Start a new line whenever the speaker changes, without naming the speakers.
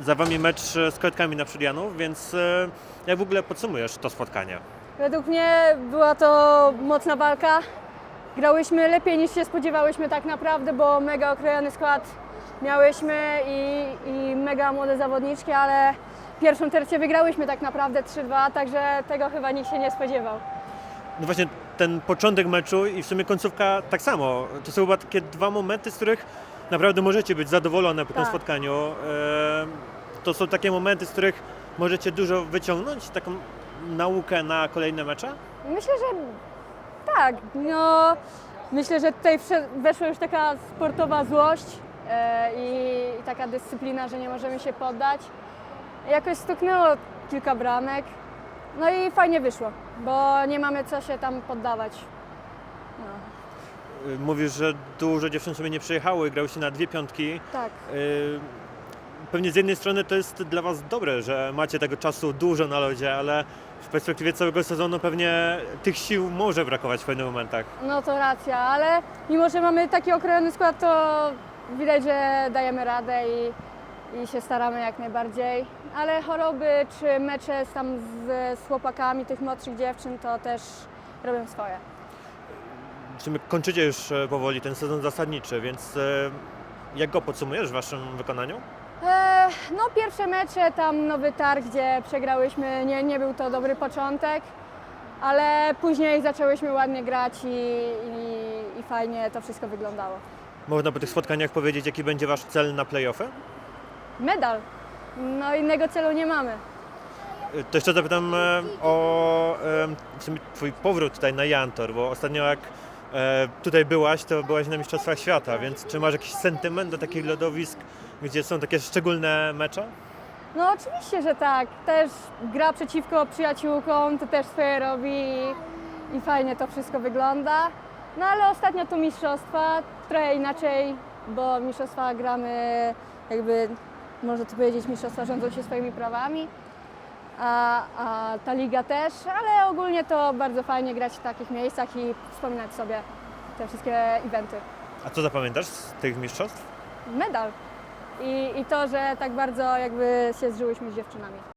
za Wami mecz e, z Kwiatkami na Przydianów, więc e, jak w ogóle podsumujesz to spotkanie?
Według mnie była to mocna walka. Grałyśmy lepiej niż się spodziewałyśmy tak naprawdę, bo mega okrojony skład miałyśmy i, i mega młode zawodniczki, ale pierwszą tercję wygrałyśmy tak naprawdę 3-2, także tego chyba nikt się nie spodziewał.
No właśnie ten początek meczu i w sumie końcówka tak samo. To są chyba takie dwa momenty, z których naprawdę możecie być zadowolone po tym
Tak.
spotkaniu. E, To są takie momenty, z których możecie dużo wyciągnąć, taką naukę na kolejne mecze?
Myślę, że tak. No, myślę, że tutaj wsze- weszła już taka sportowa złość e, i, i taka dyscyplina, że nie możemy się poddać. Jakoś stuknęło kilka bramek. No i fajnie wyszło, bo nie mamy co się tam poddawać. No,
Mówisz, że dużo dziewczyn sobie nie przyjechały, grały się na dwie piątki.
tak.
Yy, Pewnie z jednej strony to jest dla Was dobre, że macie tego czasu dużo na lodzie, ale w perspektywie całego sezonu pewnie tych sił może brakować w pewnych momentach.
No to racja, ale mimo, że mamy taki okrojony skład, to widać, że dajemy radę i, i się staramy jak najbardziej. Ale choroby czy mecze tam z, z chłopakami tych młodszych dziewczyn to też robią swoje.
W sumie kończycie już e, powoli ten sezon zasadniczy, więc e, jak go podsumujesz w Waszym wykonaniu?
E, no pierwsze mecze, tam nowy targ, gdzie przegrałyśmy, nie, nie był to dobry początek, ale później zaczęłyśmy ładnie grać i, i, i fajnie to wszystko wyglądało.
Można po tych spotkaniach powiedzieć, jaki będzie Wasz cel na playoffy?
Medal. No innego celu nie mamy.
To jeszcze zapytam o Twój powrót tutaj na Jantor, bo ostatnio jak tutaj byłaś, to byłaś na Mistrzostwach Świata, więc czy masz jakiś sentyment do takich lodowisk, gdzie są takie szczególne mecze?
No oczywiście, że tak. Też gra przeciwko przyjaciółkom, to też swoje robi i, i fajnie to wszystko wygląda. No ale ostatnio tu mistrzostwa, trochę inaczej, bo mistrzostwa gramy jakby, można tu powiedzieć, mistrzostwa rządzą się swoimi prawami, a, a ta liga też, ale ogólnie to bardzo fajnie grać w takich miejscach i wspominać sobie te wszystkie eventy.
A co zapamiętasz z tych mistrzostw?
Medal. I, I to, że tak bardzo jakby się zżyłyśmy z dziewczynami.